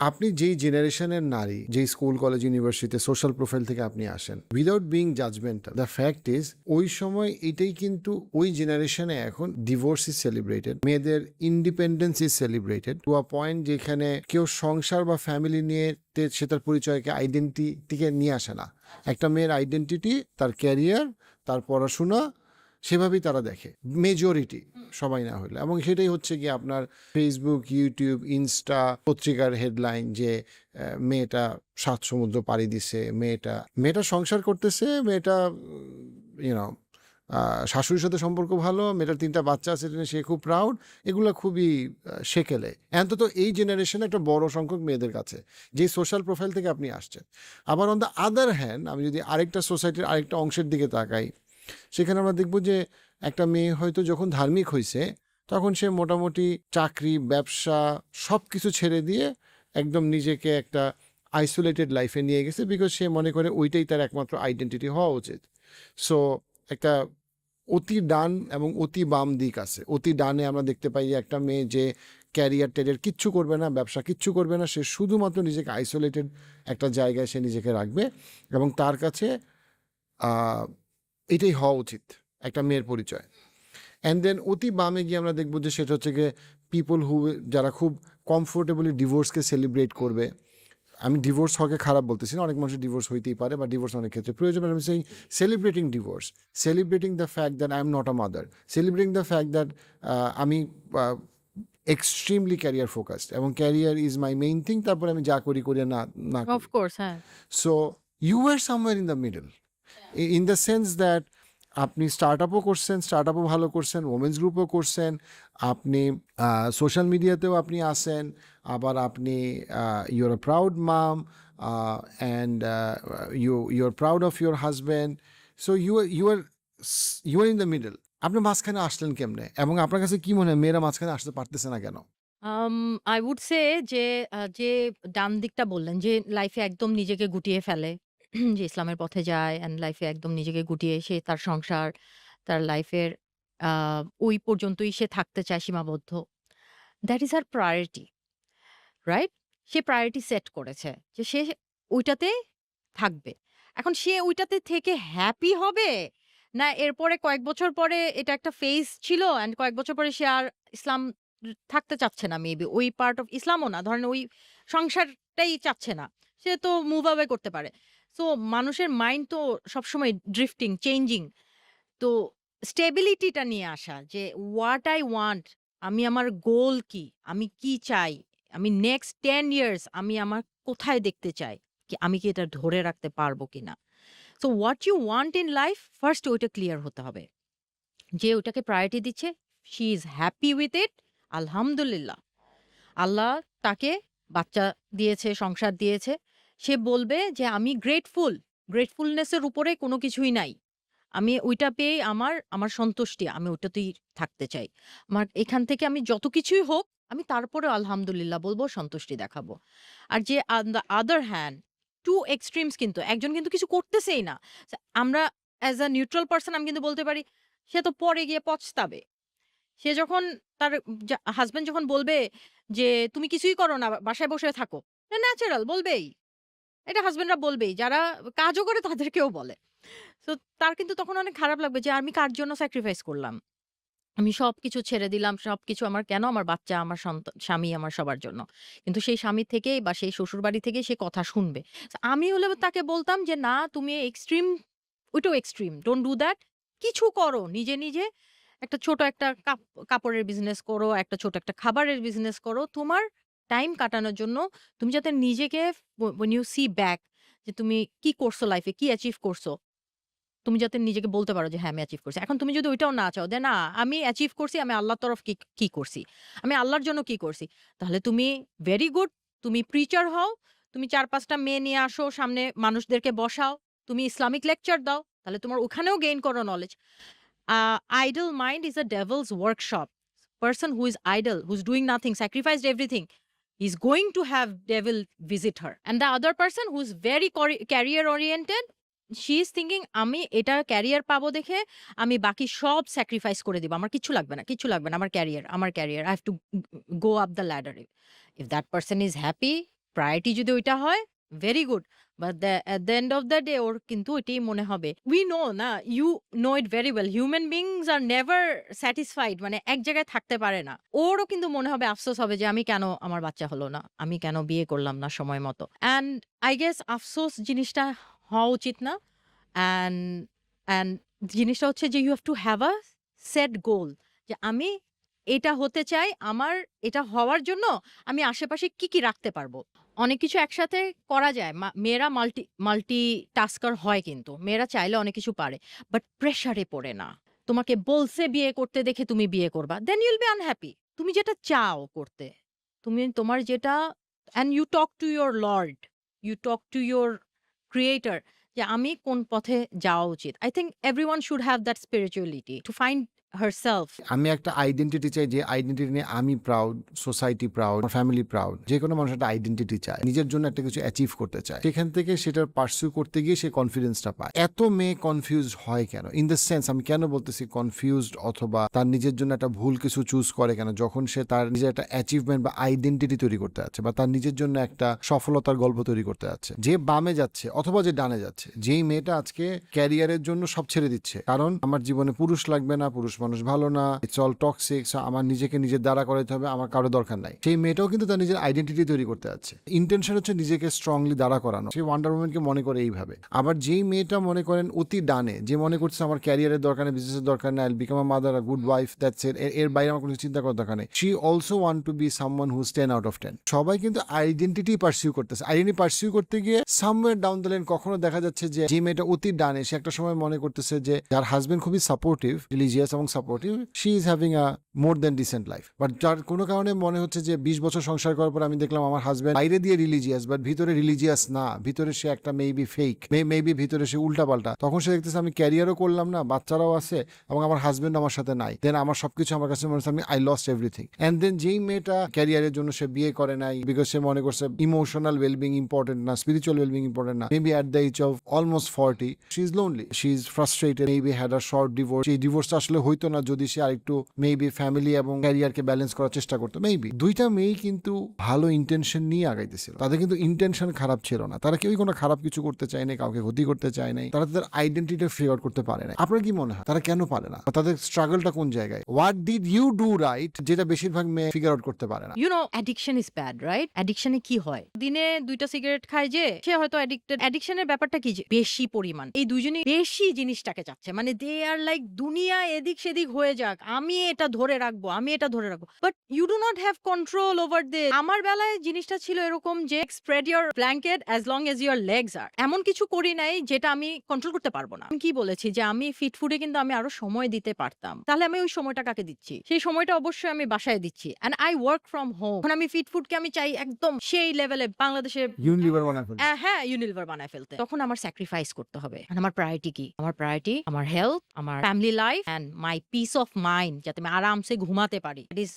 আপনি যেই জেনারেশনের নারী, যেই স্কুল কলেজ ইউনিভার্সিটিতে সোশ্যাল প্রোফাইল থেকে আপনি আসেন without being judgmental the fact is ওই সময় এটাই কিন্তু ওই জেনারেশনে এখন ডিভোর্স ইজ সেলিব্রেটেড মেয়েদের independence is celebrated to a point যেখানে কেউ সংসার বা ফ্যামিলি নিয়ে সে তার পরিচয়কে আইডেন্টিটিকে নিয়ে আসে না। একটা মেয়ের আইডেন্টিটি তার ক্যারিয়ার তার পড়াশোনা সেভাবেই তারা দেখে। মেজরিটি সবাই না হলে। এবং সেটাই হচ্ছে কি আপনার ফেসবুক ইউটিউব ইনস্টা পত্রিকার হেডলাইন যে মেয়েটা সাত সমুদ্র পাড়ি দিছে, মেয়েটা মেয়েটা সংসার করতেছে, মেয়েটা ইউনো শাশুড়ির সাথে সম্পর্ক ভালো, মেয়েটার তিনটা বাচ্চা আছে সে খুব প্রাউড এগুলো খুবই সেকেলে। অন্তত এই জেনারেশনে একটা বড় সংখ্যক মেয়েদের কাছে, যে সোশ্যাল প্রোফাইল থেকে আপনি আসছেন। আবার অন দ্য আদার হ্যান্ড আমি যদি আরেকটা সোসাইটির আরেকটা অংশের দিকে তাকাই সেখানে আমরা দেখব যে একটা মেয়ে হয়তো যখন ধার্মিক হয়েছে তখন সে মোটামুটি চাকরি, ব্যবসা সব কিছু ছেড়ে দিয়ে একদম নিজেকে একটা আইসোলেটেড লাইফে নিয়ে গেছে বিকজ সে মনে করে ওইটাই তার একমাত্র আইডেন্টিটি হওয়া উচিত। সো একটা অতি ডান এবং অতি বাম দিক আছে। অতি ডানে আমরা দেখতে পাই একটা মেয়ে যে ক্যারিয়ার ট্যারিয়ার কিচ্ছু করবে না, ব্যবসা কিচ্ছু করবে না, সে শুধুমাত্র নিজেকে আইসোলেটেড একটা জায়গায় সে নিজেকে রাখবে এবং তার কাছে এটাই হওয়া উচিত একটা মেয়ের পরিচয়। অ্যান্ড দেন অতি বামে গিয়ে আমরা দেখব যে সেটা হচ্ছে গিয়ে পিপল হু যারা খুব কমফোর্টেবলি ডিভোর্সকে সেলিব্রেট করবে। আমি ডিভোর্স হকে খারাপ বলতেছি না অনেক মানুষের ডিভোর্স হইতেই পারে বা ডিভোর্স অনেক ক্ষেত্রে প্রয়োজন। আমি সেই celebrating divorce celebrating the fact that I am not a mother celebrating the fact that আমি এক্সট্রিমলি ক্যারিয়ার ফোকাসড এবং career is my main thing তারপরে আমি যা করি করি না না so you are somewhere in the middle in the sense that আপনি স্টার্ট আপও করছেন স্টার্ট আপও ভালো করছেন ওমেন্স গ্রুপও করছেন, আপনি সোশ্যাল মিডিয়াতেও আপনি আসেন, আবার আপনি your a proud mom and you you are proud of your husband so you you are you are in the middle আপনি মাঝখানে আসলেন কেমনে? এবং আপনার কাছে কি মনে হয়, মেয়েরা মাঝখানে আসতে পারতেছে না কেন? আই উড সে যে যে ডান দিকটা বললেন, যে লাইফে একদম নিজেকে গুটিয়ে ফেলে যে ইসলামের পথে যায় অ্যান্ড লাইফে একদম নিজেকে গুটিয়ে সে তার সংসার, তার লাইফের ওই পর্যন্তই সে থাকতে চায় সীমাবদ্ধ। That is our priority right say priority set করেছে যে সে ওইটাতে থাকবে। এখন সে ওইটাতে থেকে হ্যাপি হবে? না, এরপরে কয়েক বছর পরে এটা একটা ফেজ ছিল অ্যান্ড কয়েক বছর পরে সে আর ইসলাম থাকতে চাচ্ছে না মেবি ওই পার্ট অফ ইসলামও না, ধরেন ওই সংসারটাই চাচ্ছে না। সে তো মুভ অ্যাওয়ে করতে পারে। সো মানুষের মাইন্ড তো সবসময় ড্রিফটিং চেঞ্জিং তো স্টেবিলিটিটা নিয়ে আসা যে হোয়াট আই ওয়ান্ট আমি আমার গোল কি, আমি কি চাই, আমি নেক্সট টেন ইয়ার্স আমি আমার কোথায় দেখতে চাই, কি আমি কি এটা ধরে রাখতে পারব কিনা? So what you want in life first ওইটা ক্লিয়ার হতে হবে। যে ওটাকে প্রায়োরিটি দিচ্ছে she is happy with it আলহামদুলিল্লাহ। আল্লাহ তাকে বাচ্চা দিয়েছে, সংসার দিয়েছে সে বলবে যে, আমি গ্রেটফুল গ্রেটফুলনেসের উপরে কোনো কিছুই নাই। আমি ওইটা পেয়ে আমার আমার সন্তুষ্টি, আমি ওইটাতেই থাকতে চাই। আমার এখান থেকে আমি যত কিছুই হোক, আমি তারপরে আলহামদুলিল্লাহ বলব, সন্তুষ্টি দেখাবো। আর যে on the other hand two extremes কিন্তু, একজন কিন্তু কিছু করতেছেই না। আমরা অ্যাজ আ নিউট্রাল পার্সন আমি কিন্তু বলতে পারি, সে তো পরে গিয়ে পচতাবে সে যখন তার হাজবেন্ড যখন বলবে যে, তুমি কিছুই করো না, বাসায় বসে থাকো। ন্যাচারাল বলবেই। এটা হাজবেন্ডরা বলবেই। যারা কাজও করে তাদেরকেও বলে। তো তার কিন্তু তখন অনেক খারাপ লাগবে যে, আমি কার জন্য স্যাক্রিফাইস করলাম? আমি সব কিছু ছেড়ে দিলাম সব কিছু আমার কেন? আমার বাচ্চা, আমার স্বামী আমার সবার জন্য। কিন্তু সেই স্বামী থেকে বা সেই শ্বশুর বাড়ি থেকে সে কথা শুনবে। আমি হলে তাকে বলতাম যে, না, তুমি এক্সট্রিম ওইটাও এক্সট্রিম ডোন্ট ডু দ্যাট কিছু করো, নিজে নিজে। একটা ছোট একটা কাপ- কাপড়ের বিজনেস করো, একটা ছোট একটা খাবারের বিজনেস করো। তোমার টাইম কাটানোর জন্য তুমি যাতে নিজেকে when you see ব্যাক যে তুমি কি করছ লাইফে কি অ্যাচিভ করছ তুমি যাতে নিজেকে বলতে পারো যে হ্যাঁ আমি অ্যাচিভ করছি। এখন তুমি যদি ওইটাও না চাও যে না আমি অ্যাচিভ করছি আমি আল্লাহর তরফ কি কি করছি? আমি আল্লাহর জন্য কি করছি? তাহলে তুমি ভেরি গুড তুমি প্রিচার হও তুমি চার পাঁচটা মেয়ে নিয়ে আসো সামনে মানুষদেরকে বসাও তুমি ইসলামিক লেকচার দাও তাহলে তোমার ওখানেও গেইন করো knowledge idle mind is a devil's workshop person who idle idle, who's doing nothing, sacrificed everything, is going to have devil visit her. And the other person who's very career oriented, she is thinking আমি এটা career পাবো দেখে আমি বাকি সব sacrifice করে দিব আমার কিছু লাগবে না কিছু লাগবে না আমার ক্যারিয়ার আমার career I have to go up the ladder if that person is happy priority যদি ওইটা হয় very good but at the end of the day or কিন্তু ওইটাই মনে হবে। উই নো না you know it very well human beings are never satisfied মানে এক জায়গায় থাকতে পারে না। ওরও কিন্তু মনে হবে, আফসোস হবে যে আমি কেন আমার বাচ্চা হলো না? আমি কেন বিয়ে করলাম না সময় মতো? অ্যান্ড আই গেস আফসোস জিনিসটা হওয়া উচিত না। অ্যান্ড অ্যান্ড জিনিসটা হচ্ছে যে you have to have a set goal যে আমি এটা হতে চাই, আমার এটা হওয়ার জন্য আমি আশেপাশে কি কি রাখতে পারব? অনেক কিছু একসাথে করা যায়। মেয়েরা মাল্টি মাল্টি টাস্কার হয় কিন্তু। মেয়েরা চাইলে অনেক কিছু পারে। বাট প্রেশারে পড়ে না। তোমাকে বলছে বিয়ে করতে দেখে তুমি বিয়ে করবা। দেন ইউল বি আনহ্যাপি তুমি যেটা চাও করতে। তুমি তোমার যেটা and you talk to your lord you talk to your creator যে আমি কোন পথে যাওয়া উচিত। I think every one should have that spirituality to find herself আমি একটা আইডেন্টিটি চাই যে আইডেন্টিটি নিয়ে আমি proud society proud family proud যে কোনো মানুষ একটা আইডেন্টিটি চায়, নিজের জন্য একটা কিছু অ্যাচিভ করতে চায়। সেখান থেকে সেটার পার্সিউ করতে গিয়ে সে কনফিডেন্সটা পায়। এত মেয়ে কনফিউজ হয় কেন? ইন দ্য সেন্স আমি কেন বলতেছি কনফিউজড অথবা তার নিজের জন্য একটা ভুল কিছু চুজ করে কেন? যখন সে তার নিজের একটা অ্যাচিভমেন্ট বা আইডেন্টিটি তৈরি করতে যাচ্ছে বা তার নিজের জন্য একটা সফলতার গল্প তৈরি করতে যাচ্ছে। যে বামে যাচ্ছে অথবা যে ডানে যাচ্ছে, যেই মেয়েটা আজকে ক্যারিয়ারের জন্য সব ছেড়ে দিচ্ছে। কারণ আমার জীবনে পুরুষ লাগবে না, পুরুষ মানুষ ভালো না ইটস অল টক্সিক আমার নিজেকে নিজের দ্বারা করাতে হবে, আমার কারও দরকার নাই। সেই মেয়েটাও কিন্তু তার নিজের আইডেন্টিটি তৈরি করতে যাচ্ছে। ইন্টেনশন হচ্ছে নিজেকে স্ট্রংলি দাঁড়া করানো। সেই ওয়ান্ডার উমেনকে মনে করে এইভাবে। আবার যেই মেয়েটা মনে করেন অতি ডানে, যে মনে করছে আমার ক্যারিয়ারের দরকার নেই বিজনেসের দরকার নেই become a mother good wife that's এর এর বাইরে আমার কোনো চিন্তা করার দরকার নেই। She also want to be someone whose ten out of ten সবাই কিন্তু আইডেন্টিটি পার্সিউ করতেছে। আইডেন্টি পার্সিউ করতে গিয়ে সামওয়্যার ডাউন দ্য লাইন কখনো দেখা যাচ্ছে যে যে মেয়েটা অতি ডানে, সে একটা সময় মনে করতেছে যে, যার হাজবেন্ড খুবই সাপোর্টিভ রিলিজিয়াস এবং supportive she is having a more than decent life but যার কোনো কারণে মনে হচ্ছে যে বিশ বছর সংসার করার পর আমি দেখলাম আমার হাজবেন্ড বাইরে দিয়ে রিলিজিয়াস বাট ভিতরে রিলিজিয়াস না। ভিতরে সে একটা মেবি ফেক মেবি ভিতরে সে উল্টা পাল্টা তখন সে দেখতেছে আমি ক্যারিয়ারও করলাম না, বাচ্চারাও আছে এবং আমার হাজবেন্ড আমার সাথে নাই। দেন আমার সবকিছু আমার কাছে মনে হচ্ছে আমি I lost everything and then যেই মেয়েটা ক্যারিয়ারের জন্য সে বিয়ে করে নাই বিকজ সে মনে করছে ইমোশনাল ওয়েলবিং ইম্পর্টেন্ট না স্পিরিচুয়াল ওয়েলবিং ইম্পর্টেন্ট না। Maybe at the age of almost forty she is lonely she is frustrated maybe had a short divorce এই ডিভোর্সটা আসলে হইতো না যদি সে আরেকটু মেবি ফ্যামিলি এবং ক্যারিয়ারকে ব্যালেন্স করার চেষ্টা করতো মেবি দুইটা মেয়েই কিন্তু ভালো ইন্টেনশন নিয়ে আগাইতেছিল। তাদের কিন্তু ইন্টেনশন খারাপ ছিল না। তারা কেউই কোনো খারাপ কিছু করতে চায় নাই, কাউকে ক্ষতি করতে চায় নাই। তারা তাদের আইডেন্টিটি ফিগার করতে পারে না আপনার কি মনে হয়? তারা কেন পারে না? তাদের স্ট্রাগলটা কোন জায়গায়? What did you do right যেটা বেশিরভাগ মেয়ে ফিগার আউট করতে পারে না? You know addiction is bad right অ্যাডিকশনে কি হয়? দিনে দুইটা সিগারেট খায় যে, সে হয়তো অ্যাডিক্টেড অ্যাডিকশনের ব্যাপারটা কি যে, বেশি পরিমাণ। এই দুজনই বেশি জিনিসটাকে চাচ্ছে। মানে দে আর লাইক দুনিয়া এদিক সেদিক হয়ে যাক। আমি এটা ধরে রাখব আমি এটা ধরে রাখব। But you do not have control over they আমার বেলায় জিনিসটা ছিল এরকম যে spread your blanket as long as your legs আর এমন কিছু করি নাই যেটা আমি কন্ট্রোল করতে পারব না। আমি কি বলেছি যে আমি ফিট ফুডে কিন্তু আমি আরও সময় দিতে পারতাম। তাহলে আমি ওই সময়টা কাকে দিচ্ছি? সেই সময়টা অবশ্যই আমি বাসায় দিচ্ছি। And I work from home এখন আমি ফিট ফুডকে আমি চাই একদম সেই লেভেলে বাংলাদেশে ইউনিলিভার বানায়। আহ, হ্যাঁ ইউনিলিভার বানায় ফেলতে। তখন আমার স্যাক্রিফাইস করতে হবে। আমার প্রায়োরিটি কি? আমার প্রায়োরিটি আমার হেলথ আমার family life and my peace of mind যাতে আমি আরামসে ঘুমাতে পারি। It is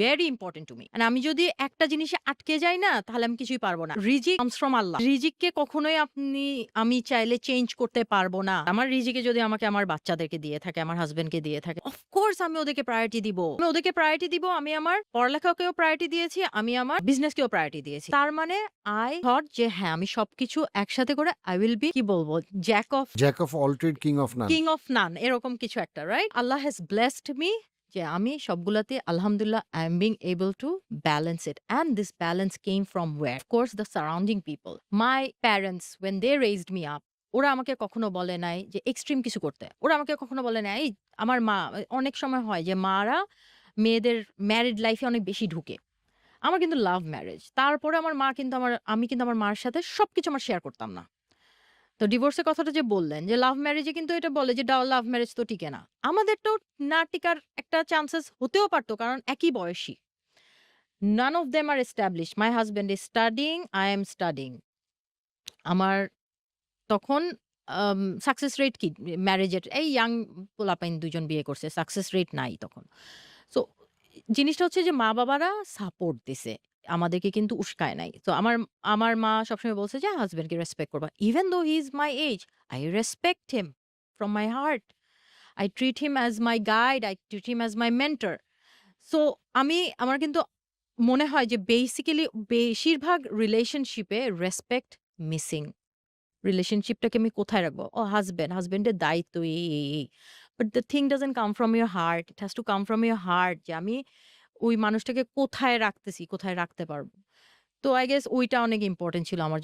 very important to me আমি যদি একটা জিনিসে আটকে যাই না তাহলে আমি কিছুই পারব না। রিজিক ফ্রম আল্লাহ রিজিককে কখনোই আপনি আমি চাইলে চেঞ্জ করতে পারব না। আমার রিজিকে যদি আমাকে আমার বাচ্চাদেরকে দিয়ে থাকে আমার হাজবেন্ডকে দিয়ে থাকে অফকোর্স আমি ওদেরকে প্রায়োরিটি দিব। আমি ওদেরকে প্রায়োরিটি দিব আমি আমার পড়ালেখাকেও প্রায়োরিটি দিয়েছি আমি আমার বিজনেসকেও প্রায়োরিটি দিয়েছি। তার মানে আই থট যে হ্যাঁ আমি সবকিছু একসাথে করে আই উইল বি কি বলব jack of jack of all trade king of none king of none এরকম কিছু একটা right Allah has blessed me যে আমি সবগুলাতে আলহামদুলিল্লাহ I am being able to balance it and this balance came from our course the surrounding people my parents when they raised me up ওরা আমাকে কখনো বলে নাই যে এক্সট্রিম কিছু করতে। ওরা আমাকে কখনো বলে নাই "এই, আমার মা অনেক সময় হয় যে মারা মেয়েদের ম্যারিড লাইফে অনেক বেশি ঢুকে। আমার কিন্তু লাভ ম্যারেজ তারপরে আমার মা কিন্তু আমার আমি কিন্তু আমার মার সাথে সবকিছু আমার শেয়ার করতাম না। তো ডিভোর্সের কথাটা যে বললেন, যে লাভ ম্যারেজে কিন্তু এটা বলে যে লাভ ম্যারেজ তো টিকে না। আমাদের তো না টিকার একটা চান্সেস হতেও পারতো, কারণ একই বয়সী। None of them are establish my husband is studying I am studying আমার তখন সাকসেস রেট কি? ম্যারেজের এই ইয়াং পোলাপাইন দুজন বিয়ে করছে সাকসেস রেট নাই তখন। সো জিনিসটা হচ্ছে যে মা বাবারা সাপোর্ট দিছে। আমাদেরকে কিন্তু উস্কায় নাই। তো আমার আমার মা সবসময় বলছে যে হাসব্যান্ডকে রেসপেক্ট করবা। Even though he is my age, I respect him from my heart. I treat him as my guide, I treat him as my mentor. So আমি আমার কিন্তু মনে হয় যে বেসিক্যালি বেশিরভাগ রিলেশনশিপে রেসপেক্ট মিসিং। রিলেশনশিপটাকে আমি কোথায় রাখব? ও হাজব্যান্ড হাজব্যান্ডের দায়িত্ব এই, but the thing doesn't come from your heart, it has to come from your heart যে আমি ওই মানুষটাকে কোথায় রাখতেছি, কোথায় রাখতে পারব? তো আই গেস ওইটা অনেক ইম্পর্টেন্ট ছিল আমার